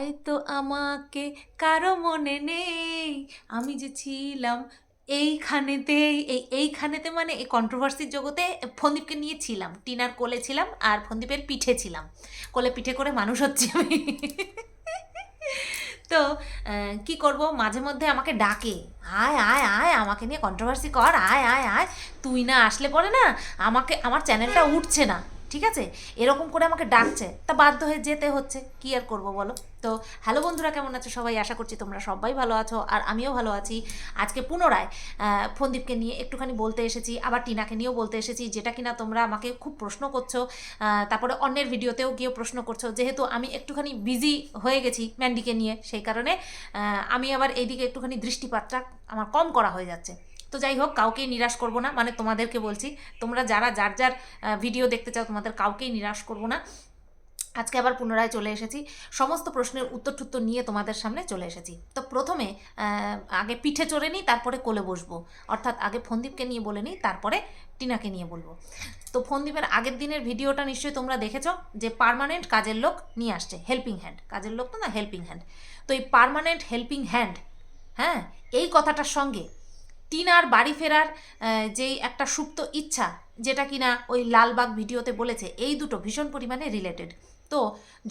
হয়তো আমাকে কারও মনে নেই। আমি যে ছিলাম এইখানেতে, এই এইখানেতে মানে এই কন্ট্রোভার্সির জগতে ফন্দীপকে নিয়ে ছিলাম। টিনার কোলে ছিলাম আর ফন্দীপের পিঠে ছিলাম। কোলে পিঠে করে মানুষ হচ্ছে আমি। তো কি করব? মাঝে মধ্যে আমাকে ডাকে। আয় আয় আয়, আমাকে নিয়ে কন্ট্রোভার্সি কর। আয় আয় আয়। তুই না আসলে পরে না, আমাকে, আমার চ্যানেলটা উঠছে না। ঠিক আছে? এরকম করে আমাকে ডাকছে, তা বাধ্য হয়ে যেতে হচ্ছে। কি আর করব বলো? তো হ্যালো বন্ধুরা, কেমন আছো সবাই? আশা করছি তোমরা সবাই ভালো আছো আর আমিও ভালো আছি। আজকে পুনরায় ফন্দীপকে নিয়ে একটুখানি বলতে এসেছি, আবার টিনাকে নিয়েও বলতে এসেছি, যেটা কিনা তোমরা আমাকে খুব প্রশ্ন করছ তারপরে অন্যের ভিডিওতেও গিয়েও প্রশ্ন করছ। যেহেতু আমি একটুখানি বিজি হয়ে গেছি ম্যান্ডিকে নিয়ে, সেই কারণে আমি আবার এইদিকে একটুখানি দৃষ্টিপাতটা আমার কম করা হয়ে যাচ্ছে। তো যাই হোক কাউকেই নিরাশ করব না। মানে তোমাদেরকে বলছি, তোমরা যারা, যার যার ভিডিও দেখতে চাও, তোমাদের কাউকেই নিরাশ করব না। আজকে আবার পুনরায় চলে এসেছি। সমস্ত প্রশ্নের উত্তর টুত্তর নিয়ে তোমাদের সামনে চলে এসেছি। তো প্রথমে আগে পিঠে চড়ে নিই, তারপরে কোলে বসবো। অর্থাৎ আগে ফন্দীপকে নিয়ে বলে নিই, তারপরে টিনাকে নিয়ে বলব। তো ফন্দীপের আগের দিনের ভিডিওটা নিশ্চয়ই তোমরা দেখেছ, যে পার্মানেন্ট কাজের লোক নিয়ে আসছে হেল্পিং হ্যান্ড কাজের লোক তো না হেল্পিং হ্যান্ড তো এই পার্মানেন্ট হেল্পিং হ্যান্ড হ্যাঁ এই কথাটার সঙ্গে টিনার বাড়ি ফেরার যেই একটা সুপ্ত ইচ্ছা, যেটা কিনা ওই লালবাগ ভিডিওতে বলেছে, এই দুটো ভীষণ পরিমাণে রিলেটেড তো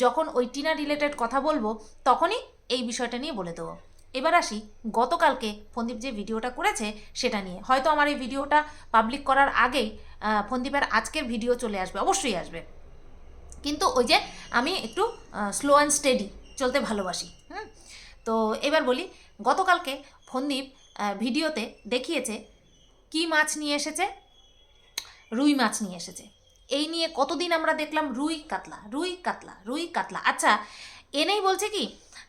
যখন ওই টিনা রিলেটেড কথা বলব, তখনই এই বিষয়টা নিয়ে বলে দেবো। এবার আসি গতকালকে ফন্দীপ যে ভিডিওটা করেছে সেটা নিয়ে। হয়তো আমার এই ভিডিওটা পাবলিক করার আগেই ফন্দীপের আজকের ভিডিও চলে আসবে, অবশ্যই আসবে। কিন্তু ওই যে আমি একটু স্লো অ্যান্ড স্টেডি চলতে ভালোবাসি, হুম? তো এবার বলি, গতকালকে ফন্দীপ ভিডিওতে দেখিয়েছে, কি মাছ নিয়ে এসেছে? রুই মাছ নিয়ে এসেছে। এই নিয়ে কতদিন আমরা দেখলাম রুই কাতলা রুই কাতলা রুই কাতলা। আচ্ছা এনেই বলছে কি,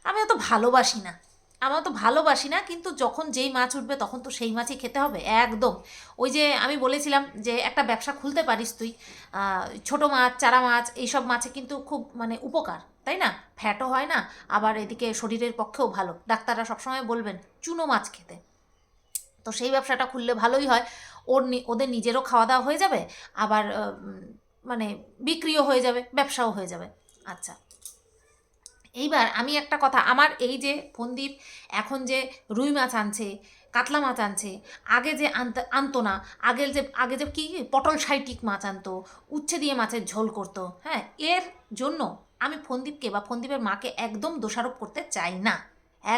আমি অত ভালোবাসি না। আমি অত ভালোবাসি না, কিন্তু যখন যেই মাছ উঠবে তখন তো সেই মাছই খেতে হবে, একদম। ওই যে আমি বলেছিলাম যে একটা ব্যবসা খুলতে পারিস তুই ছোট মাছ, চারা মাছ, এইসব মাছে কিন্তু খুব মানে উপকার, তাই না? ফ্যাটও হয় না, আবার এদিকে শরীরের পক্ষেও ভালো। ডাক্তাররা সবসময় বলবেন, চুনো মাছ খেতে। তো সেই ব্যবসাটা খুললে ভালোই হয়। ওর ওদের নিজেরও খাওয়া দাওয়া হয়ে যাবে, আবার মানে বিক্রিও হয়ে যাবে, ব্যবসাও হয়ে যাবে। আচ্ছা। এইবার আমি একটা কথা, আমার এই যে ফন্দীপ এখন যে রুই মাছ আনছে, কাতলা মাছ আনছে, আগে যে আনতে, আনতো না, আগের যে, আগে যে কি পটল সাইটিক মাছ আনতো, উচ্ছে দিয়ে মাছের ঝোল করতো হ্যাঁ এর জন্য আমি ফন্দীপকে বা ফন্দীপের মাকে একদম দোষারোপ করতে চাই না।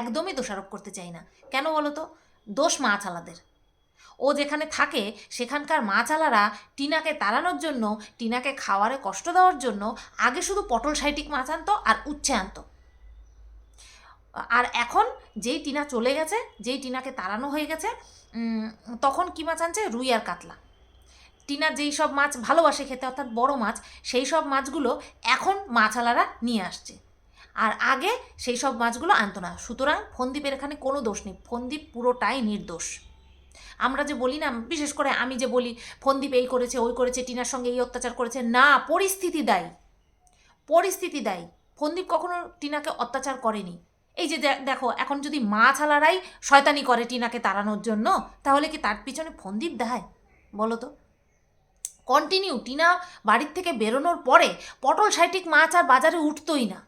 একদমই দোষারোপ করতে চাই না। কেন বলো তো? দোষ মাছ আলাদের ও যেখানে থাকে, সেখানকার মাছালারা টিনাকে তাড়ানোর জন্য, টিনাকে খাওয়ারে কষ্ট দেওয়ার জন্য আগে শুধু পটল সাইটিক মাছ আনতো আর উচ্ছে আনতো। আর এখন যেই টিনা চলে গেছে, যেই টিনাকে তাড়ানো হয়ে গেছে তখন কী মাছ আনছে? রুই আর কাতলা। টিনা যেই সব মাছ ভালোবাসে খেতে, অর্থাৎ বড় মাছ, সেই সব মাছগুলো এখন মাছালারা নিয়ে আসছে। আর আগে সেই সব মাছগুলো আনতো না। সুতরাং ফন্দীপের এখানে কোনো দোষ নেই। ফন্দীপ পুরোটাই নির্দোষ। আমরা যে বলি না, বিশেষ করে আমি যে বলি, ফন্দীপ এই করেছে, ওই করেছে, টিনার সঙ্গে এই অত্যাচার করেছে, না, পরিস্থিতি দায়ী। পরিস্থিতি দায়ী। ফন্দীপ কখনো টিনাকে অত্যাচার করেনি। এই যে দেখো, এখন যদি মা মাছালারাই শয়তানি করে টিনাকে তাড়ানোর জন্য, তাহলে কি তার পিছনে ফন্দীপ দেয়? বলো তো। কন্টিনিউ, টিনা বাড়ির থেকে বেরোনোর পরে পটল সাইটিক মাছ আর বাজারে উঠতোই না।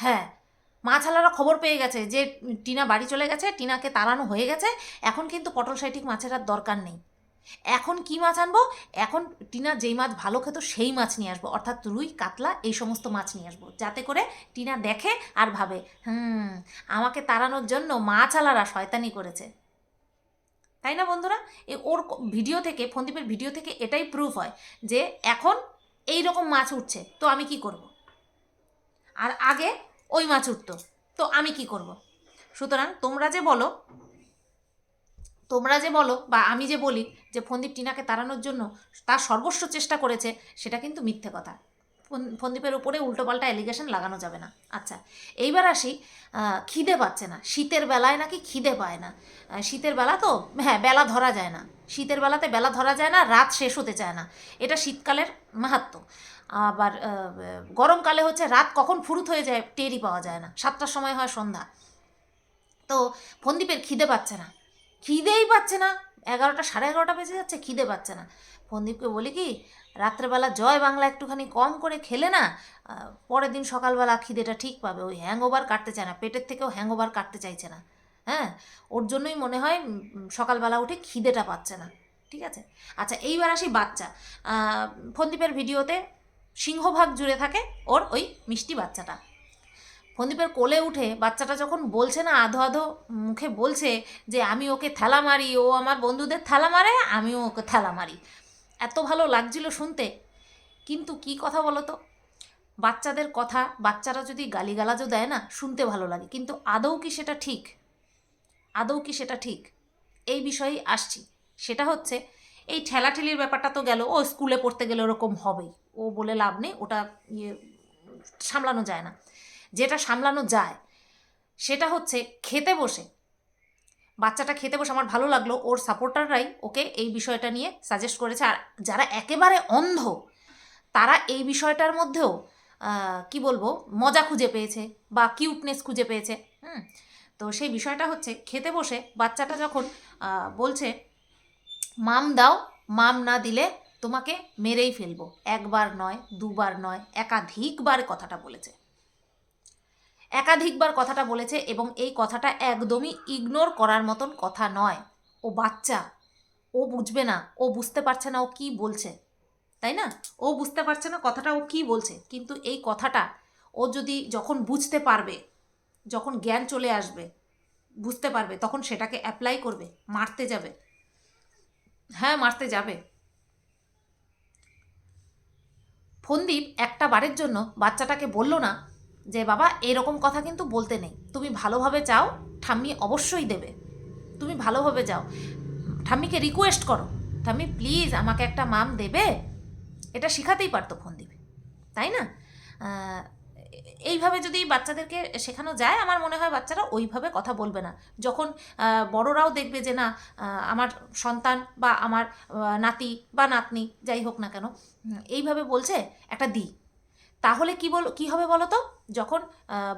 হ্যাঁ মাছালারা খবর পেয়ে গেছে যে টিনা বাড়ি চলে গেছে, টিনাকে তাড়ানো হয়ে গেছে। এখন কিন্তু পটল সাইটিক মাছের আর দরকার নেই। এখন কি মাছ আনব? এখন টিনা যেই মাছ ভালো খেত সেই মাছ নিয়ে আসব। অর্থাৎ রুই, কাতলা এই সমস্ত মাছ নিয়ে আসব। যাতে করে টিনা দেখে আর ভাবে, হুম, আমাকে তাড়ানোর জন্য মাছালারা শয়তানি করেছে। তাই না বন্ধুরা? এ ওর ভিডিও থেকে, ফন্দীপের ভিডিও থেকে এটাই প্রুফ হয় যে এখন এই রকম মাছ উঠছে। তো আমি কি করব? আর আগে ওই মাছ উঠতো। তো আমি কি করব? সুতরাং তোমরা যে বলো, তোমরা যে বলো বা আমি যে বলি যে ফন্দীপ টিনাকে তাড়ানোর জন্য তার সর্বস্ব চেষ্টা করেছে, সেটা কিন্তু মিথ্যে কথা। ফন- ফন্দীপের উপরে উল্টোপাল্টা অ্যালিগেশন লাগানো যাবে না। আচ্ছা এইবার আসি খিদে পাচ্ছে না। শীতের বেলায় নাকি খিদে পায় না। শীতের বেলা তো হ্যাঁ বেলা ধরা যায় না। শীতের বেলাতে বেলা ধরা যায় না, রাত শেষ হতে চায় না। এটা শীতকালের মাহাত্ম আবার গরমকালে হচ্ছে রাত কখন ফুরুত হয়ে যায় টেরই পাওয়া যায় না। সাতটার সময় হয় সন্ধ্যা। তো ফন্দীপের খিদে পাচ্ছে না। খিদেই পাচ্ছে না। এগারোটা, সাড়ে এগারোটা বেজে যাচ্ছে, খিদে পাচ্ছে না। ফন্দীপকে বলি কি, রাত্রেবেলা জয় বাংলা একটুখানি কম করে খেলে না পরের দিন সকালবেলা খিদেটা ঠিক পাবে। ওই হ্যাংওভার কাটতে চায় না। পেটের থেকেও হ্যাংওভার কাটতে চাইছে না। হ্যাঁ? ওর জন্যই মনে হয় সকালবেলা উঠে খিদেটা পাচ্ছে না। ঠিক আছে? আচ্ছা এইবার আসি বাচ্চা। ফন্দীপের ভিডিওতে সিংহভাগ জুড়ে থাকে ওর ওই মিষ্টি বাচ্চাটা। ফন্দীপের কোলে উঠে বাচ্চাটা যখন বলছে না, আধো আধো মুখে বলছে যে, আমি ওকে থালা মারি, ও আমার বন্ধুদের থালা মারে, আমিও ওকে থালা মারি। এত ভালো লাগছিল শুনতে। কিন্তু কি কথা বলো তো বাচ্চাদের কথা, বাচ্চারা যদি গালিগালাজও দেয় না, শুনতে ভালো লাগে। কিন্তু আদৌ কি সেটা ঠিক? আদৌ কি সেটা ঠিক? এই বিষয়েই আসছি। সেটা হচ্ছে, এই ঠেলাঠেলির ব্যাপারটা তো গেল, ও স্কুলে পড়তে গেলে ওরকম হবেই। ও বলে লাভ নেই, ওটা ইয়ে সামলানো যায় না। যেটা সামলানো যায়, সেটা হচ্ছে খেতে বসে। বাচ্চাটা খেতে বসে আমার ভালো লাগল, ওর সাপোর্টাররাই ওকে এই বিষয়টা নিয়ে সাজেস্ট করেছে। আর যারা একেবারে অন্ধ, তারা এই বিষয়টার মধ্যেও কি বলব, মজা খুঁজে পেয়েছে বা কিউটনেস খুঁজে পেয়েছে। হুম, তো সেই বিষয়টা হচ্ছে খেতে বসে বাচ্চাটা যখন বলছে, মাম দাও, মাম না দিলে তোমাকে মেরেই ফেলব। একবার নয়, দুবার নয়, একাধিকবার কথাটা বলেছে। একাধিকবার কথাটা বলেছে এবং এই কথাটা একদমই ইগনোর করার মতন কথা নয়। ও বাচ্চা। ও বুঝবে না। ও বুঝতে পারছে না ও কি বলছে। তাই না? ও বুঝতে পারছে না কথাটা ও কি বলছে। কিন্তু এই কথাটা ও যদি যখন বুঝতে পারবে, যখন জ্ঞান চলে আসবে, বুঝতে পারবে, তখন সেটাকে অ্যাপ্লাই করবে, মারতে যাবে। হ্যাঁ মারতে যাবে। ফন্দীপ একটা বারের জন্য বাচ্চাটাকে বলল না যে, বাবা, এরকম কথা কিন্তু বলতে নেই। তুমি ভালোভাবে চাও ঠাম্মি অবশ্যই দেবে। তুমি ভালোভাবে যাও। ঠাম্মিকে রিকোয়েস্ট করো। ঠাম্মি প্লিজ আমাকে একটা মাম দেবে। এটা শেখাতেই পারতো ফন্দীপ তাই না? এইভাবে যদি বাচ্চাদেরকে শেখানো যায়, আমার মনে হয় বাচ্চারা ওইভাবে কথা বলবে না। যখন বড়রাও দেখবে যে না আমার সন্তান বা আমার নাতি বা নাতনি, যাই হোক না কেন এইভাবে বলছে একটা দিই তাহলে কি বল, কি হবে বলো তো যখন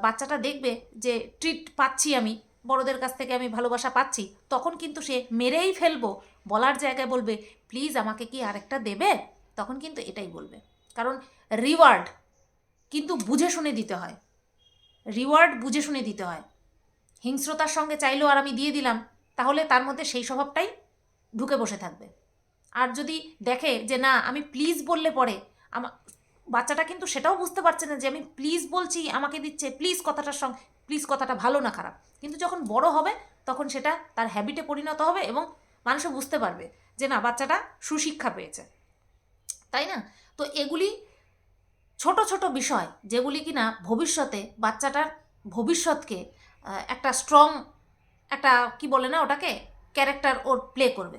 বাচ্চাটা দেখবে যে ট্রিট পাচ্ছি আমি, বড়দের কাছ থেকে আমি ভালোবাসা পাচ্ছি, তখন কিন্তু সে মেরেই ফেলব, বলার জায়গায় বলবে, প্লিজ আমাকে কি আরেকটা দেবে? তখন কিন্তু এটাই বলবে। কারণ রিওয়ার্ড কিন্তু বুঝে শুনে দিতে হয়। রিওয়ার্ড বুঝে শুনে দিতে হয়। হিংস্রতার সঙ্গে চাইলেও আর আমি দিয়ে দিলাম, তাহলে তার মধ্যে সেই স্বভাবটাই ঢুকে বসে থাকবে। আর যদি দেখে যে না, আমি প্লিজ বললে পরে আমার বাচ্চাটা কিন্তু সেটাও বুঝতে পারছে না যে আমি প্লিজ বলছি, আমাকে দিচ্ছে প্লিজ কথাটার সঙ্গে প্লিজ কথাটা ভালো না খারাপ। কিন্তু যখন বড় হবে, তখন সেটা তার হ্যাবিটে পরিণত হবে এবং মানুষও বুঝতে পারবে যে না, বাচ্চাটা সুশিক্ষা পেয়েছে। তাই না? তো এগুলি ছোট ছোট বিষয় যেগুলি কিনা ভবিষ্যতে বাচ্চাটার ভবিষ্যৎকে একটা স্ট্রং একটা কি বলে না ওটাকে ক্যারেক্টার ওর প্লে করবে।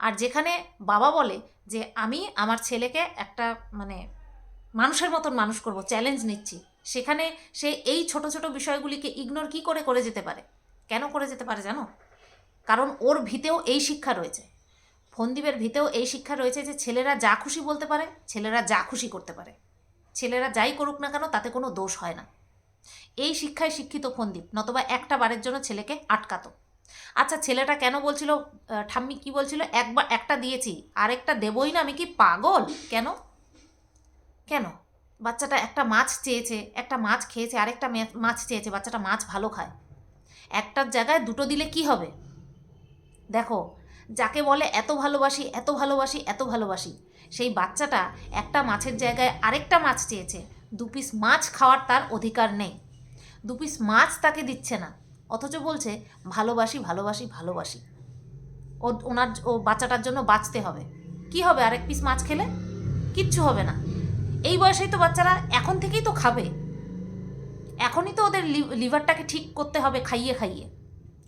আর যেখানে বাবা বলে যে, আমি আমার ছেলেকে একটা মানে মানুষের মতন মানুষ করব চ্যালেঞ্জ নিচ্ছি। সেখানে সে এই ছোট ছোট বিষয়গুলিকে ইগনোর কি করে করে যেতে পারে? কেন করে যেতে পারে জানো? কারণ ওর ভিতেও এই শিক্ষা রয়েছে। ফন্দীপের ভিতেও এই শিক্ষা রয়েছে যে, ছেলেরা যা খুশি বলতে পারে, ছেলেরা যা খুশি করতে পারে। ছেলেরা যাই করুক না কেন, তাতে কোনো দোষ হয় না। এই শিক্ষায় শিক্ষিত ফন্দীপ, নতবা একটা বারের জন্য ছেলেকে আটকাতো। আচ্ছা ছেলেটা কেন বলছিল ঠাম্মি কি বলছিল, একবার একটা দিয়েছি, আরেকটা দেবই না, আমি কি পাগল? কেন? কেন? বাচ্চাটা একটা মাছ চেয়েছে, একটা মাছ খেয়েছে, আরেকটা মাছ চেয়েছে, বাচ্চাটা মাছ ভালো খায়। একটার জায়গায় দুটো দিলে কি হবে? দেখো, যাকে বলে এত ভালোবাসি এত ভালোবাসি এত ভালোবাসি সেই বাচ্চাটা একটা মাছের জায়গায় আরেকটা মাছ চেয়েছে। দু পিস মাছ খাওয়ার তার অধিকার নেই। দু পিস মাছ তাকে দিচ্ছে না। অথচ বলছে, ভালোবাসি ভালোবাসি ভালোবাসি। ও, ওনার, ও বাচ্চাটার জন্য বাঁচতে হবে। কি হবে আরেক পিস মাছ খেলে? কিচ্ছু হবে না। এই বয়সেই তো বাচ্চারা এখন থেকেই তো খাবে। এখনই তো ওদের লিভারটাকে ঠিক করতে হবে খাইয়ে খাইয়ে।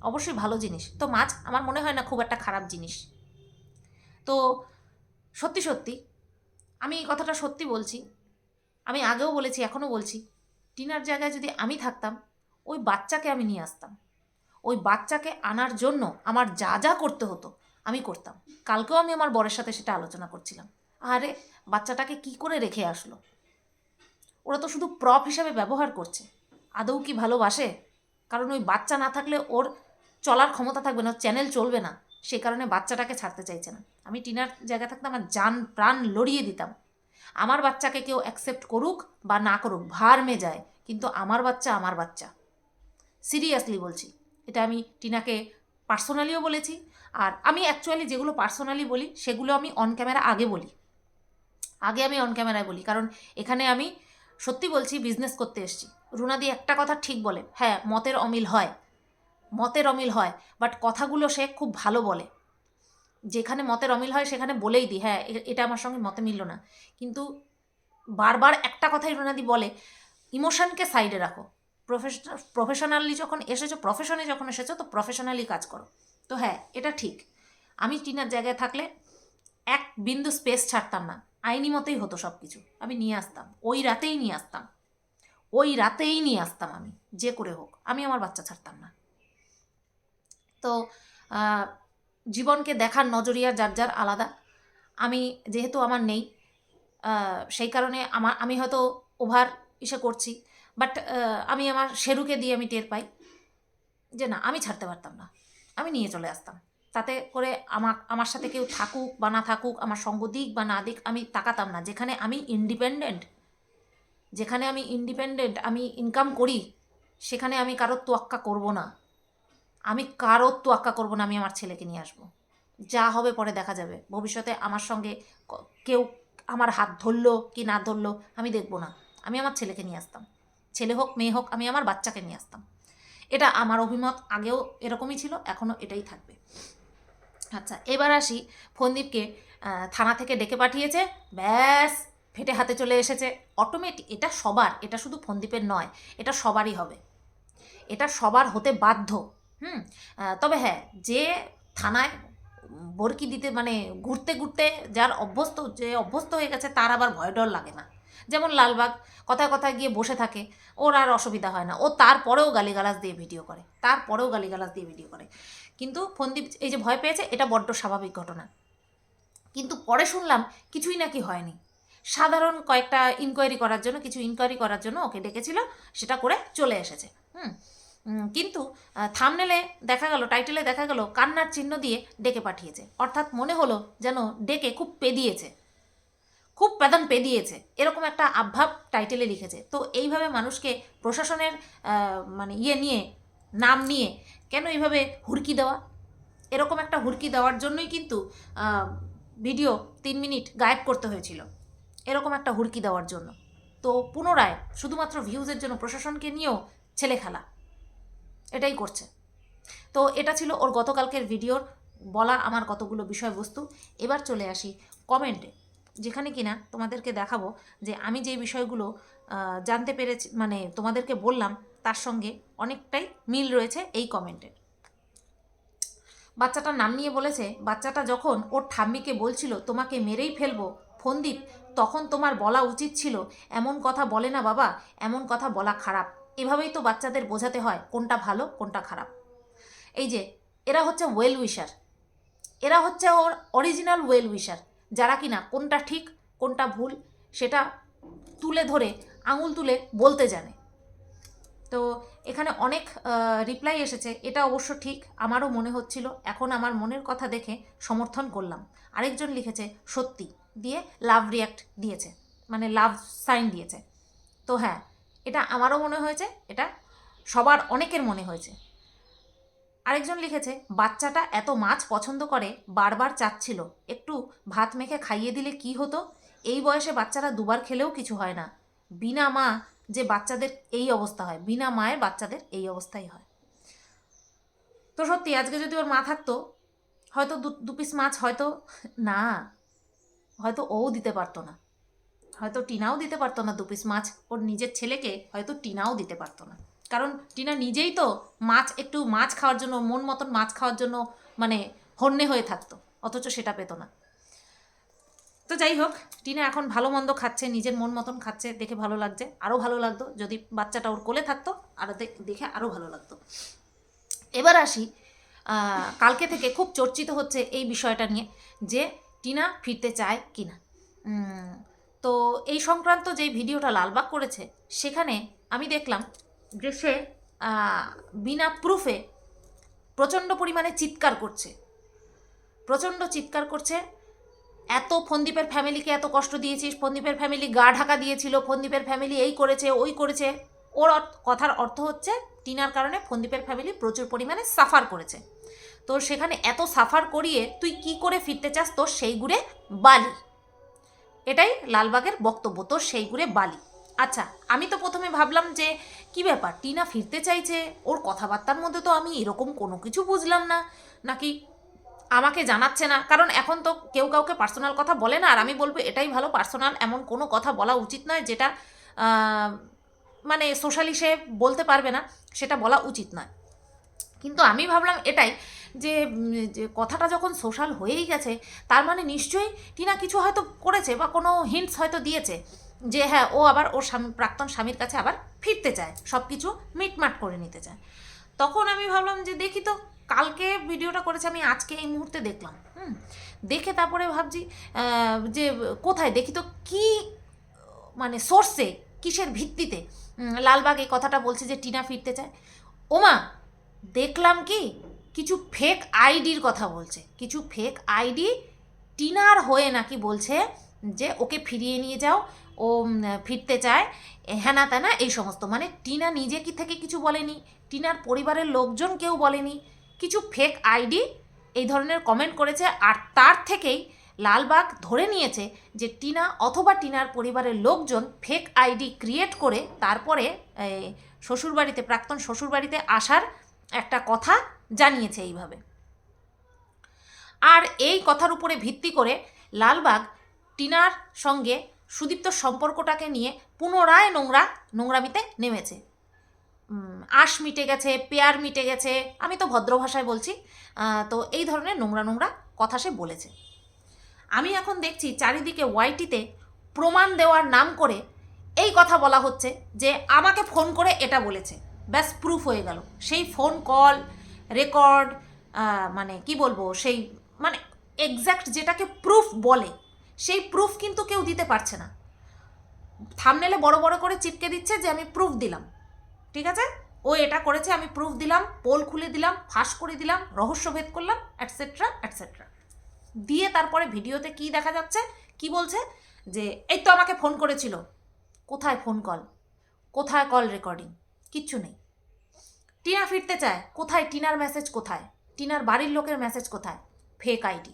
অবশ্যই ভালো জিনিস। তো মাছ আমার মনে হয় না খুব একটা খারাপ জিনিস। তো সত্যি সত্যি। আমি এই কথাটা সত্যি বলছি। আমি আগেও বলেছি, এখনও বলছি। টিনার জায়গায় যদি আমি থাকতাম, ওই বাচ্চাকে আমি নিয়ে আসতাম। ওই বাচ্চাকে আনার জন্য আমার যা যা করতে হতো, আমি করতাম। কালকেও আমি আমার বরের সাথে সেটা আলোচনা করছিলাম। আরে, বাচ্চাটাকে কি করে রেখে আসলো? ওরা তো শুধু প্রপ হিসাবে ব্যবহার করছে। আদৌ কি ভালোবাসে? কারণ ওই বাচ্চা না থাকলে ওর চলার ক্ষমতা থাকবে না চ্যানেল চলবে না। সেই কারণে বাচ্চাটাকে ছাড়তে চাইছে না। আমি টিনার জায়গায় থাকতে আমার জান প্রাণ লড়িয়ে দিতাম। আমার বাচ্চাকে কেউ অ্যাকসেপ্ট করুক বা না করুক, ভার মে যায় কিন্তু আমার বাচ্চা আমার বাচ্চা। সিরিয়াসলি বলছি, এটা আমি টিনাকে পার্সোনালিও বলেছি, আর আমি অ্যাকচুয়ালি যেগুলো পার্সোনালি বলি, সেগুলো আমি অন ক্যামেরা আগে বলি। আগে আমি অন ক্যামেরায় বলি, কারণ এখানে আমি সত্যি বলছি বিজনেস করতে এসেছি। রুনাদি একটা কথা ঠিক বলে হ্যাঁ মতের অমিল হয়। মতের অমিল হয় বাট কথাগুলো সে খুব ভালো বলে। যেখানে মতের অমিল হয়, সেখানে বলেই দিই হ্যাঁ এটা আমার সঙ্গে মতে মিলল না। কিন্তু বারবার একটা কথাই রোনাদি বলে, ইমোশনকে সাইডে রাখো। প্রফেশনাল প্রফেশনালি যখন এসেছ, প্রফেশনে যখন এসেছ, তো প্রফেশনালি কাজ করো। তো হ্যাঁ এটা ঠিক। আমি টিনার জায়গায় থাকলে এক বিন্দু স্পেস ছাড়তাম না। আইনি মতেই হতো সব কিছু আমি নিয়ে আসতাম। ওই রাতেই নিয়ে আসতাম। ওই রাতেই নিয়ে আসতাম আমি, যে করে হোক। আমি আমার বাচ্চা ছাড়তাম না। তো জীবনকে দেখার নজরিয়া যার যার আলাদা। আমি যেহেতু আমার নেই সেই কারণে আমার, আমি হয়তো ওভার ইসে করছি বাট আমি আমার শেরুকে দিয়ে আমি টের পাই যে না, আমি ছাড়তে পারতাম না। আমি নিয়ে চলে আসতাম। তাতে করে আমার আমার সাথে কেউ থাকুক বা না থাকুক, আমার সঙ্গ দিক বা না দিক, আমি তাকাতাম না। যেখানে আমি ইন্ডিপেন্ডেন্ট যেখানে আমি ইন্ডিপেন্ডেন্ট আমি ইনকাম করি, সেখানে আমি কারোর তোয়াক্কা করব না। আমি কারোর তোয়াক্কা করব না, আমি আমার ছেলেকে নিয়ে আসব। যা হবে পরে দেখা যাবে। ভবিষ্যতে আমার সঙ্গে কেউ আমার হাত ধরলো কি না ধরলো আমি দেখব না। আমি আমার ছেলেকে নিয়ে আসতাম। ছেলে হোক, মেয়ে হোক, আমি আমার বাচ্চাকে নিয়ে আসতাম। এটা আমার অভিমত, আগেও এরকমই ছিল, এখনও এটাই থাকবে। আচ্ছা এবার আসি ফন্দীপকে থানা থেকে ডেকে পাঠিয়েছে। ব্যাস, ফেটে হাতে চলে এসেছে। অটোমেটিক এটা সবার, এটা শুধু ফন্দীপের নয়, এটা সবারই হবে। এটা সবার হতে বাধ্য। হুম তবে হ্যাঁ যে থানায় বরকি দিতে মানে ঘুরতে ঘুরতে যার অভ্যস্ত, যে অভ্যস্ত হয়ে গেছে, তার আবার ভয় ডর লাগে না। যেমন লালবাগ, কথায় কথায় গিয়ে বসে থাকে, ওর আর অসুবিধা হয় না। ও তারপরেও গালিগালাজ দিয়ে ভিডিও করে, তারপরেও গালিগালাজ দিয়ে ভিডিও করে। কিন্তু ফন্দীপ এই যে ভয় পেয়েছে, এটা বড্ড স্বাভাবিক ঘটনা। কিন্তু পরে শুনলাম, কিছুই নাকি হয়নি। সাধারণ কয়েকটা ইনকোয়ারি করার জন্য, কিছু ইনকোয়ারি করার জন্য ওকে ডেকেছিল, সেটা করে চলে এসেছে। কিন্তু থামনেলে দেখা গেল টাইটেলে দেখা গেল, কান্নার চিহ্ন দিয়ে ডেকে পাঠিয়েছে। অর্থাৎ মনে হলো যেন ডেকে খুব পেদিয়েছে। খুব পেদান পেদিয়েছে। এরকম একটা আভাব টাইটেলে লিখেছে। তো এইভাবে মানুষকে প্রশাসনের মানে ইয়ে নিয়ে, নাম নিয়ে কেন এইভাবে হুড়কি দেওয়া? এরকম একটা হুড়কি দেওয়ার জন্যই কিন্তু ভিডিও তিন মিনিট গায়েব করতে হয়েছিল। এরকম একটা হুড়কি দেওয়ার জন্য। তো পুনরায় শুধুমাত্র ভিউজের জন্য প্রশাসনকে নিয়েও ছেলে খেলা এটাই করছে। তো এটা ছিল ওর গতকালকের ভিডিওর বলা আমার কতগুলো বিষয়বস্তু। এবার চলে আসি কমেন্টে যেখানে কিনা তোমাদেরকে দেখাবো যে আমি যে বিষয়গুলো জানতে পেরেছি মানে তোমাদেরকে বললাম, তার সঙ্গে অনেকটাই মিল রয়েছে এই কমেন্টের বাচ্চাটার নাম নিয়ে বলেছে, বাচ্চাটা যখন ওর ঠাম্মিকে বলছিল, তোমাকে মেরেই ফেলব, ফন্দীপ, তখন তোমার বলা উচিত ছিল, এমন কথা বলে না বাবা, এমন কথা বলা খারাপ। এভাবেই তো বাচ্চাদের বোঝাতে হয় কোনটা ভালো, কোনটা খারাপ। এই যে, এরা হচ্ছে ওয়েল উইশার এরা হচ্ছে ওর অরিজিনাল ওয়েল উইশার যারা কিনা কোনটা ঠিক, কোনটা ভুল, সেটা তুলে ধরে, আঙুল তুলে বলতে জানে। তো এখানে অনেক রিপ্লাই এসেছে। এটা অবশ্য ঠিক, আমারও মনে হচ্ছিল। এখন আমার মনের কথা দেখে সমর্থন করলাম। আরেকজন লিখেছে, সত্যি দিয়ে লাভ রিয়াক্ট দিয়েছে। মানে লাভ সাইন দিয়েছে। তো হ্যাঁ এটা আমারও মনে হয়েছে, এটা সবার অনেকের মনে হয়েছে। আরেকজন লিখেছে, বাচ্চাটা এত মাছ পছন্দ করে, বারবার চাচ্ছিল। একটু ভাত মেখে খাইয়ে দিলে কি হতো? এই বয়সে বাচ্চারা দুবার খেলেও কিছু হয় না। বিনা মা যে বাচ্চাদের এই অবস্থা হয়, বিনা মায়ের বাচ্চাদের এই অবস্থাই হয়। তো সত্যি, আজকে যদি ওর মা থাকতো, হয়তো দু- পিস মাছ হয়তো না, হয়তো ও দিতে পারতো না। হয়তো টিনাও দিতে পারতো না দু পিস মাছ ওর নিজের ছেলেকে হয়তো টিনাও দিতে পারতো না। কারণ টিনা নিজেই তো মাছ একটু মাছ খাওয়ার জন্য মন মতন মাছ খাওয়ার জন্য মানে হন্যে হয়ে থাকতো অথচ সেটা পেতো না। তো যাই হোক টিনা এখন ভালো মন্দ খাচ্ছে নিজের মন মতন খাচ্ছে দেখে ভালো লাগছে আরও ভালো লাগতো যদি বাচ্চাটা ওর কোলে থাকতো আরও দে- দেখে আরও ভালো লাগতো। এবার আসি কালকে থেকে খুব চর্চিত হচ্ছে এই বিষয়টা নিয়ে যে টিনা ফিরতে চায় কি না উম, তো এই সংক্রান্ত যে ভিডিওটা লালবাগ করেছে, সেখানে আমি দেখলাম যে সে বিনা প্রুফে প্রচণ্ড পরিমাণে চিৎকার করছে। প্রচণ্ড চিৎকার করছে। এত ফন্দীপের ফ্যামিলিকে এত কষ্ট দিয়েছিস, ফন্দীপের ফ্যামিলি গা ঢাকা দিয়েছিল, ফন্দীপের ফ্যামিলি এই করেছে, ওই করেছে। ওর কথার অর্থ হচ্ছে টিনার কারণে ফন্দীপের ফ্যামিলি প্রচুর পরিমাণে সাফার করেছে। তো সেখানে এত সাফার করিয়ে তুই কি করে ফিরতে চাস তোর সেই গুড়ে বালি। এটাই লালবাগের বক্তব্য তোর সেই ঘুরে বালি। আচ্ছা আমি তো প্রথমে ভাবলাম যে, কি ব্যাপার, টিনা ফিরতে চাইছে? ওর কথাবার্তার মধ্যে তো আমি এরকম কোনো কিছু বুঝলাম না। নাকি আমাকে জানাচ্ছে না? কারণ এখন তো কেউ কাউকে পার্সোনাল কথা বলে না, আর আমি বলব এটাই ভালো পার্সোনাল এমন কোনো কথা বলা উচিত নয় যেটা মানে সোশ্যালি সে বলতে পারবে না, সেটা বলা উচিত নয়। কিন্তু আমি ভাবলাম এটাই যে কথাটা যখন সোশ্যাল হয়েই গেছে, তার মানে নিশ্চয়ই টিনা কিছু হয়তো করেছে বা কোনো হিন্টস হয়তো দিয়েছে যে হ্যাঁ ও আবার ওর স্বামী, প্রাক্তন স্বামীর কাছে আবার ফিরতে চায় সব কিছু মিটমাট করে নিতে চায়। তখন আমি ভাবলাম যে, দেখি তো, কালকে ভিডিওটা করেছে, আমি আজকে এই মুহূর্তে দেখলাম, হুম। দেখে তারপরে ভাবছি যে, কোথায়? দেখি তো কি মানে সোর্সে কিসের ভিত্তিতে লালবাগ এই কথাটা বলছে যে, টিনা ফিরতে চায়। ওমা দেখলাম কি? কিছু ফেক আইডির কথা বলছে। কিছু ফেক আইডি টিনার হয়ে নাকি বলছে যে, ওকে ফিরিয়ে নিয়ে যাও। ও ফিরতে চায়। হ্যানা ত্যানা এই সমস্ত। মানে টিনা নিজে কি থেকে কিছু বলেনি? টিনার পরিবারের লোকজন কেউ বলেনি? কিছু ফেক আইডি এই ধরনের কমেন্ট করেছে আর তার থেকেই লালবাগ ধরে নিয়েছে যে, টিনা অথবা টিনার পরিবারের লোকজন ফেক আইডি ক্রিয়েট করে তারপরে শ্বশুরবাড়িতে, প্রাক্তন শ্বশুরবাড়িতে আসার একটা কথা জানিয়েছে এইভাবে। আর এই কথার উপরে ভিত্তি করে লালবাগ টিনার সঙ্গে সুদীপ্ত সম্পর্কটাকে নিয়ে পুনরায় নোংরা, নোংরামিতে নেমেছে। আশ মিটে গেছে, পেয়ার মিটে গেছে, আমি তো ভদ্র ভাষায় বলছি তো এই ধরনের নোংরা নোংরা কথা সে বলেছে। আমি এখন দেখছি চারিদিকে ওয়াইটিতে প্রমাণ দেওয়ার নাম করে এই কথা বলা হচ্ছে যে আমাকে ফোন করে এটা বলেছে। ব্যাস প্রুফ হয়ে গেল। সেই ফোন কল রেকর্ড মানে কি বলব, সেই মানে এক্স্যাক্ট যেটাকে প্রুফ বলে, সেই প্রুফ কিন্তু কেউ দিতে পারছে না। থামনেলে বড় বড় করে চিপকে দিচ্ছে যে, আমি প্রুফ দিলাম। ঠিক আছে? ও এটা করেছে, আমি প্রুফ দিলাম পোল খুলে দিলাম, ফাঁস করে দিলাম রহস্যভেদ করলাম অ্যাটসেট্রা অ্যাটসেট্রা দিয়ে তারপরে ভিডিওতে কি দেখা যাচ্ছে? কি বলছে? যে, এই তো আমাকে ফোন করেছিল। কোথায় ফোন কল কোথায় কল রেকর্ডিং কিচ্ছু নেই। টিনা ফিরতে চায়, কোথায়? টিনার মেসেজ কোথায়? টিনার বাড়ির লোকের মেসেজ কোথায়? ফেক আইডি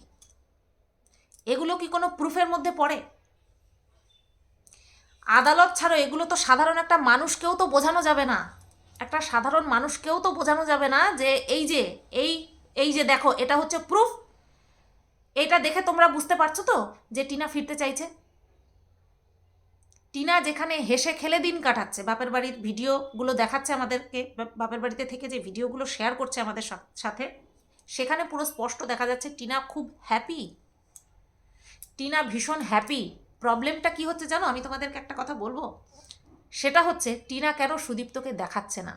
এগুলো কি কোনো প্রুফের মধ্যে পড়ে? আদালত ছাড়ো এগুলো তো সাধারণ একটা মানুষকেও তো বোঝানো যাবে না। একটা সাধারণ মানুষকেও তো বোঝানো যাবে না যে এই যে, এই এই যে দেখো, এটা হচ্ছে প্রুফ এটা দেখে তোমরা বুঝতে পারছ তো যে টিনা ফিরতে চাইছে? টিনা যেখানে হেসে খেলে দিন কাটাচ্ছে, বাপের বাড়ির ভিডিওগুলো দেখাচ্ছে আমাদেরকে বাপের বাড়িতে থেকে যে ভিডিওগুলো শেয়ার করছে আমাদের সাথে, সেখানে পুরো স্পষ্ট দেখা যাচ্ছে টিনা খুব হ্যাপি টিনা ভীষণ হ্যাপি প্রবলেমটা কি হচ্ছে জানো? আমি তোমাদেরকে একটা কথা বলব। সেটা হচ্ছে টিনা কেন সুদীপ্তকে দেখাচ্ছে না?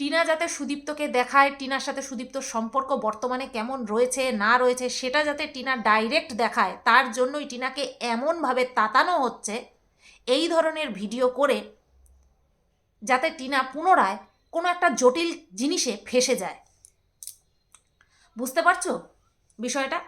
টিনা যাতে সুদীপ্তকে দেখায়, টিনার সাথে সুদীপ্তর সম্পর্ক বর্তমানে কেমন রয়েছে, না রয়েছে, সেটা যাতে টিনা ডাইরেক্ট দেখায়, তার জন্যই টিনাকে এমনভাবে তাতানো হচ্ছে, এই ধরনের ভিডিও করে যাতে টিনা পুনরায় কোনো একটা জটিল জিনিসে ফেসে যায়। বুঝতে পারছ বিষয়টা?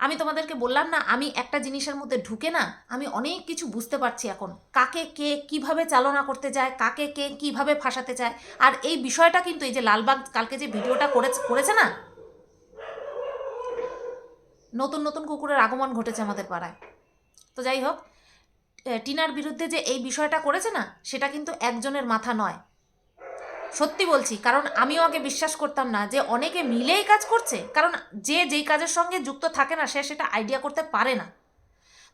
আমি তোমাদেরকে বললাম না, আমি একটা জিনিসের মধ্যে ঢুকে না, আমি অনেক কিছু বুঝতে পারছি এখন। কাকে কে কীভাবে চালনা করতে যায়, কাকে কে কীভাবে ফাঁসাতে চায়, আর এই বিষয়টা কিন্তু এই যে লালবাগ কালকে যে ভিডিওটা করেছে করেছে না? নতুন নতুন কুকুরের আগমন ঘটেছে আমাদের পাড়ায়। তো যাই হোক টিনার বিরুদ্ধে যে এই বিষয়টা করেছে না, সেটা কিন্তু একজনের মাথা নয়। সত্যি বলছি, কারণ আমিও আগে বিশ্বাস করতাম না যে অনেকে মিলেই কাজ করছে, কারণ যে যেই কাজের সঙ্গে যুক্ত থাকে না, সে সেটা আইডিয়া করতে পারে না।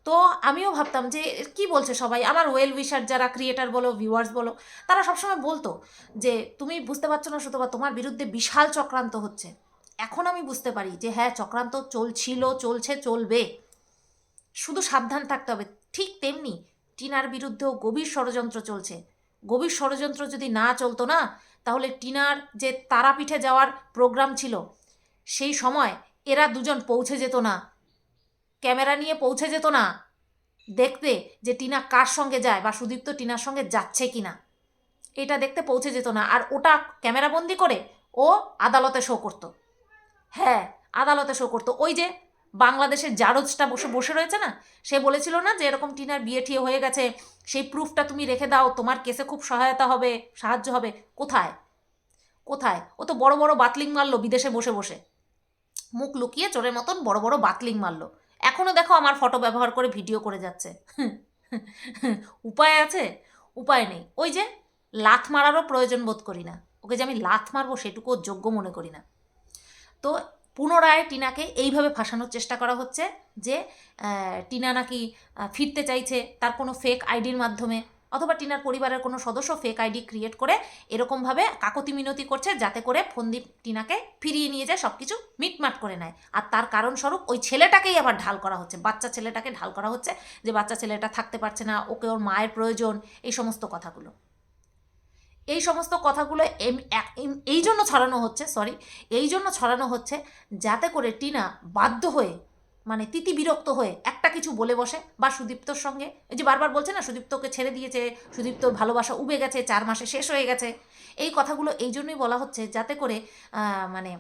তো আমিও ভাবতাম যে, কি বলছে সবাই? আমার ওয়েল উইশার যারা ক্রিয়েটার বলো ভিউয়ার্স বলো, তারা সবসময় বলতো যে, তুমি বুঝতে পারছ না সুতবা তোমার বিরুদ্ধে বিশাল চক্রান্ত হচ্ছে। এখন আমি বুঝতে পারি যে হ্যাঁ চক্রান্ত চলছিল, চলছে, চলবে। শুধু সাবধান থাকতে হবে। ঠিক তেমনি টিনার বিরুদ্ধেও গভীর ষড়যন্ত্র চলছে। গভীর ষড়যন্ত্র যদি না চলতো না, তাহলে টিনার যে তারাপীঠে যাওয়ার প্রোগ্রাম ছিল, সেই সময় এরা দুজন পৌঁছে যেত না। ক্যামেরা নিয়ে পৌঁছে যেত না। দেখতে যে টিনা কার সঙ্গে যায় বা সুদীপ্ত টিনার সঙ্গে যাচ্ছে কি না এটা দেখতে পৌঁছে যেত না। আর ওটা ক্যামেরাবন্দি করে ও আদালতে শো করতো। হ্যাঁ আদালতে শো করতো। ওই যে বাংলাদেশের জারজটা বসে বসে রয়েছে না? সে বলেছিল না যে এরকম টিনার বিয়ে ঠিয়ে হয়ে গেছে, সেই প্রুফটা তুমি রেখে দাও, তোমার কেসে খুব সহায়তা হবে, সাহায্য হবে। কোথায়? কোথায়? ও তো বড় বড় বাতলিং মারলো বিদেশে বসে বসে। মুখ লুকিয়ে চোরের মতন বড় বড় বাতলিং মারলো। এখনও দেখো আমার ফটো ব্যবহার করে ভিডিও করে যাচ্ছে। উপায় আছে? উপায় নেই। ওই যে লাথ মারারও প্রয়োজন বোধ করি না। ওকে যে আমি লাথ মারবো সেটুকু যোগ্য মনে করি না। তো পুনরায় টিনাকে এইভাবে ফাঁসানোর চেষ্টা করা হচ্ছে যে টিনা নাকি ফিরতে চাইছে তার কোনো ফেক আইডির মাধ্যমে অথবা টিনার পরিবারের কোনো সদস্য ফেক আইডি ক্রিয়েট করে এরকমভাবে কাকতি মিনতি করছে যাতে করে ফন্দীপ টিনাকে ফিরিয়ে নিয়ে যায় সব কিছু মিটমাট করে নেয়। আর তার কারণস্বরূপ ওই ছেলেটাকেই আবার ঢাল করা হচ্ছে, বাচ্চা ছেলেটাকে ঢাল করা হচ্ছে যে, বাচ্চা ছেলেটা থাকতে পারছে না, ওকে ওর মায়ের প্রয়োজন, এই সমস্ত কথাগুলো। এই সমস্ত কথাগুলো এই জন্য ছড়ানো হচ্ছে সরি এই জন্য ছড়ানো হচ্ছে যাতে করে টিনা বাধ্য হয়ে মানে তিতি বিরক্ত হয়ে একটা কিছু বলে বসে, বা সুদীপ্তর সঙ্গে, এই যে বারবার বলছে না, সুদীপ্তকে ছেড়ে দিয়েছে, সুদীপ্তর ভালোবাসা উবে গেছে, চার মাসে শেষ হয়ে গেছে, এই কথাগুলো এই জন্যই বলা হচ্ছে যাতে করে মানে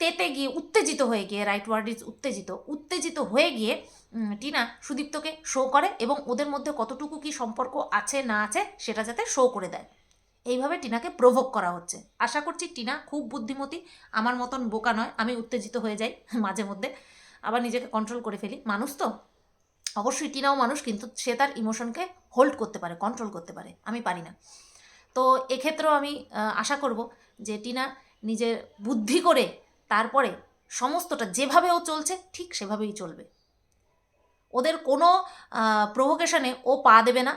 তেতে গিয়ে উত্তেজিত হয়ে গিয়ে রাইট ওয়ার্ড ইজ উত্তেজিত উত্তেজিত হয়ে গিয়ে টিনা সুদীপ্তকে শো করে এবং ওদের মধ্যে কতটুকু কি সম্পর্ক আছে না আছে সেটা যাতে শো করে দেয়। এইভাবে টিনাকে প্রভোগ করা হচ্ছে। আশা করছি টিনা খুব বুদ্ধিমতী, আমার মতন বোকা নয়, আমি উত্তেজিত হয়ে যাই মাঝে মধ্যে। আবার নিজেকে কন্ট্রোল করে ফেলি। মানুষ তো? অবশ্যই টিনাও মানুষ, কিন্তু সে তার ইমোশনকে হোল্ড করতে পারে কন্ট্রোল করতে পারে। আমি পারি না। তো এক্ষেত্রেও আমি আশা করব যে টিনা নিজের বুদ্ধি করে তারপরে সমস্তটা যেভাবে ও চলছে, ঠিক সেভাবেই চলবে। ওদের কোনো প্রভোকেশনে ও পা দেবে না,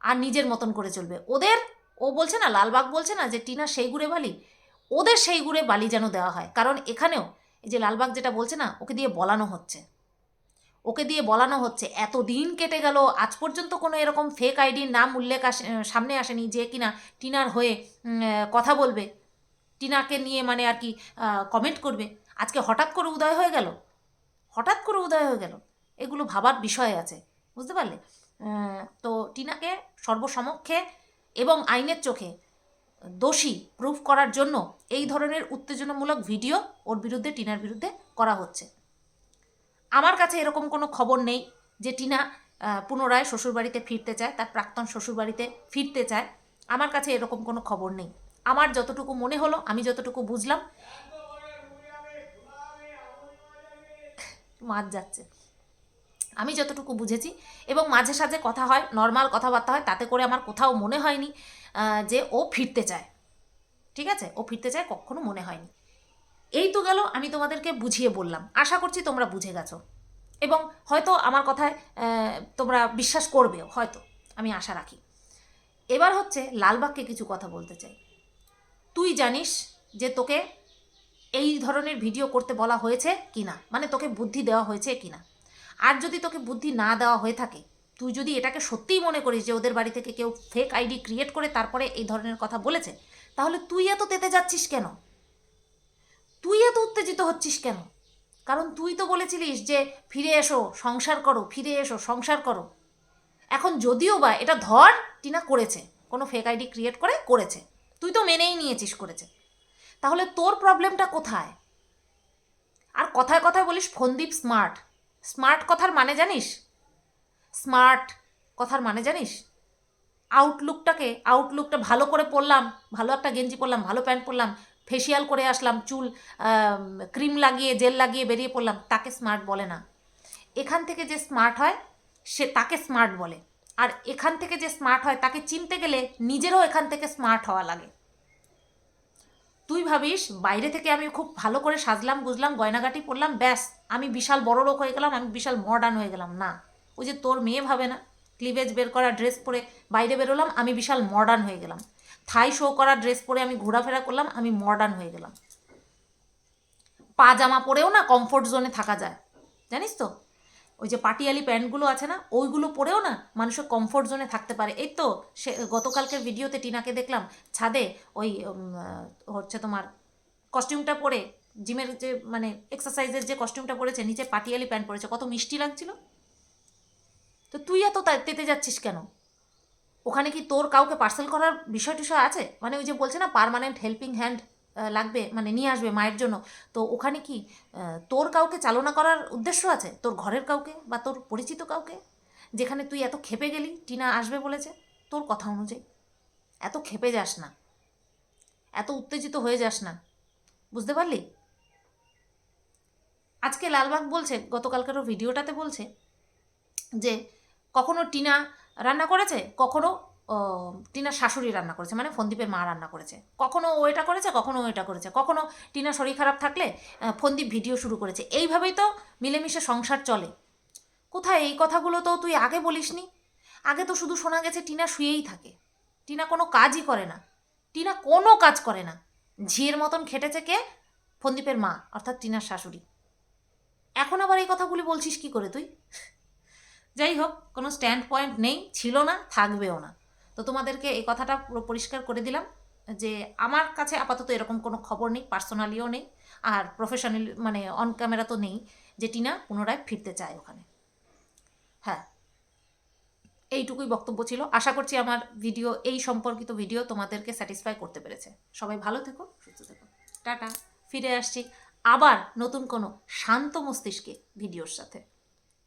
আর নিজের মতন করে চলবে। ওদের ও বলছে না, লালবাগ বলছে না যে টিনা সেই গুড়ে বালি? ওদের সেই গুড়ে বালি যেন দেওয়া হয়। কারণ এখানেও এই যে লালবাগ যেটা বলছে না, ওকে দিয়ে বলানো হচ্ছে। ওকে দিয়ে বলানো হচ্ছে। এত দিন কেটে গেল, আজ পর্যন্ত কোনো এরকম ফেক আইডির নাম উল্লেখ আসে সামনে আসেনি যে কিনা টিনার হয়ে কথা বলবে। টিনাকে নিয়ে মানে আর কি কমেন্ট করবে। আজকে হঠাৎ করে উদয় হয়ে গেল। হঠাৎ করে উদয় হয়ে গেল। এগুলো ভাবার বিষয় আছে। বুঝতে পারলে? তো টিনাকে সর্বসমক্ষে এবং আইনের চোখে দোষী প্রুফ করার জন্য এই ধরনের উত্তেজনামূলক ভিডিও ওর বিরুদ্ধে, টিনার বিরুদ্ধে করা হচ্ছে। আমার কাছে এরকম কোনো খবর নেই যে টিনা পুনরায় শ্বশুরবাড়িতে ফিরতে চায়, তার প্রাক্তন শ্বশুরবাড়িতে ফিরতে চায়। আমার কাছে এরকম কোনো খবর নেই। আমার যতটুকু মনে হলো, আমি যতটুকু বুঝলাম, মাছ যাচ্ছে। আমি যতটুকু বুঝেছি। এবং মাঝে সাঝে কথা হয় নর্মাল কথাবার্তা হয়, তাতে করে আমার কোথাও মনে হয়নি যে ও ফিরতে চায়। ঠিক আছে? ও ফিরতে চায়, কখনো মনে হয়নি। এই তো গেল, আমি তোমাদেরকে বুঝিয়ে বললাম। আশা করছি তোমরা বুঝে গেছো। এবং হয়তো আমার কথায় তোমরা বিশ্বাস করবেও, হয়তো। আমি আশা রাখি। এবার হচ্ছে লালবাগকে কিছু কথা বলতে চাই। তুই জানিস যে তোকে এই ধরনের ভিডিও করতে বলা হয়েছে কি না মানে তোকে বুদ্ধি দেওয়া হয়েছে কি না আর যদি তোকে বুদ্ধি না দেওয়া হয়ে থাকে, তুই যদি এটাকে সত্যিই মনে করিস যে ওদের বাড়ি থেকে কেউ ফেক আইডি ক্রিয়েট করে তারপরে এই ধরনের কথা বলেছে, তাহলে তুই এত তেতে যাচ্ছিস কেন? তুই এত উত্তেজিত হচ্ছিস কেন? কারণ তুই তো বলেছিলিস যে ফিরে এসো, সংসার করো, ফিরে এসো, সংসার করো। এখন যদিও বা এটা ধর, টিনা করেছে, কোনো ফেক আইডি ক্রিয়েট করে করেছে। তুই তো মেনেই নিয়েছিস করেছে। তাহলে তোর প্রবলেমটা কোথায়? আর কথায় কথায় বলিস ফন্দীপ স্মার্ট স্মার্ট কথার মানে জানিস? স্মার্ট কথার মানে জানিস? আউটলুকটাকে আউটলুকটা ভালো করে পরলাম ভালো একটা গেঞ্জি পরলাম, ভালো প্যান্ট পরলাম ফেসিয়াল করে আসলাম, চুল ক্রিম লাগিয়ে জেল লাগিয়ে বেরিয়ে পড়লাম, তাকে স্মার্ট বলে না। এখান থেকে যে স্মার্ট হয়, সে তাকে স্মার্ট বলে। আর এখান থেকে যে স্মার্ট হয়, তাকে চিনতে গেলে নিজেরও এখান থেকে স্মার্ট হওয়া লাগে। তুই ভাবিস বাইরে থেকে আমি খুব ভালো করে সাজলাম বুঝলাম গয়নাগাটি পরলাম, ব্যাস, আমি বিশাল বড় লোক হয়ে গেলাম, আমি বিশাল মডার্ন হয়ে গেলাম। না, ওই যে তোর মেয়ে ভাবে না ক্লিভেজ বের করা ড্রেস পরে বাইরে বেরোলাম, আমি বিশাল মডার্ন হয়ে গেলাম। থাই শো করা ড্রেস পরে আমি ঘোরাফেরা করলাম, আমি মডার্ন হয়ে গেলাম। পা জামা পরেও না কমফোর্ট জোনে থাকা যায়, জানিস তো? ওই যে পাটিয়ালি প্যান্টগুলো আছে না, ওইগুলো পরেও না মানুষের কমফোর্ট জোনে থাকতে পারে। এই তো, সে গতকালকের ভিডিওতে টিনাকে দেখলাম, ছাদে ওই হচ্ছে তোমার কস্টিউমটা পরে, জিমের যে মানে এক্সারসাইজের যে কস্টিউমটা পরেছে, নিচে পাটিয়ালি প্যান্ট পরেছে, কত মিষ্টি লাগছিল? তো তুই এত তেতে যাচ্ছিস কেন? ওখানে কি তোর কাউকে পার্সেল করার বিষয় টিষয় আছে? মানে ওই যে বলছে না পারমানেন্ট হেল্পিং হ্যান্ড লাগবে মানে নিয়ে আসবে মায়ের জন্য। তো ওখানে কি তোর কাউকে চালনা করার উদ্দেশ্য আছে? তোর ঘরের কাউকে বা তোর পরিচিত কাউকে? যেখানে তুই এত খেপে গেলি, টিনা আসবে বলেছে, তোর কথা অনুযায়ী। এত খেপে যাস না। এত উত্তেজিত হয়ে যাস না। বুঝতে পারলি? আজকে লালবাগ বলছে, গতকালকারও ভিডিওটাতে বলছে যে, কখনো টিনা রান্না করেছে? কখনো টিনার শাশুড়ি রান্না করেছে মানে ফন্দীপের মা রান্না করেছে। কখনো ও এটা করেছে, কখনো ও এটা করেছে। কখনো টিনা শরীর খারাপ থাকলে ফন্দীপ ভিডিও শুরু করেছে। এইভাবেই তো মিলেমিশে সংসার চলে। কোথায় এই কথাগুলো তো তুই আগে বলিসনি? আগে তো শুধু শোনা গেছে টিনা শুয়েই থাকে। টিনা কোনো কাজই করে না। টিনা কোনো কাজ করে না। ঝিয়ের মতন খেটেছে কে? ফন্দীপের মা, অর্থাৎ টিনার শাশুড়ি। এখন আবার এই কথাগুলি বলছিস কি করে তুই? যাই হোক, কোনো স্ট্যান্ড পয়েন্ট নেই, ছিল না, থাকবেও না। তো তোমাদেরকে এই কথাটা পুরো পরিষ্কার করে দিলাম যে আমার কাছে আপাতত এরকম কোনো খবর নেই পার্সোনালিও নেই, আর প্রফেশনাল মানে অন ক্যামেরা তো নেই যে টিনা পুনরায় ফিরতে চায় ওখানে। হ্যাঁ এইটুকুই বক্তব্য ছিল। আশা করছি আমার ভিডিও এই সম্পর্কিত ভিডিও তোমাদেরকে স্যাটিসফাই করতে পেরেছে। সবাই ভালো থেকো, সুস্থ থেকো। টাটা। ফিরে আসছি আবার নতুন কোনো শান্ত মস্তিষ্কে ভিডিওর সাথে।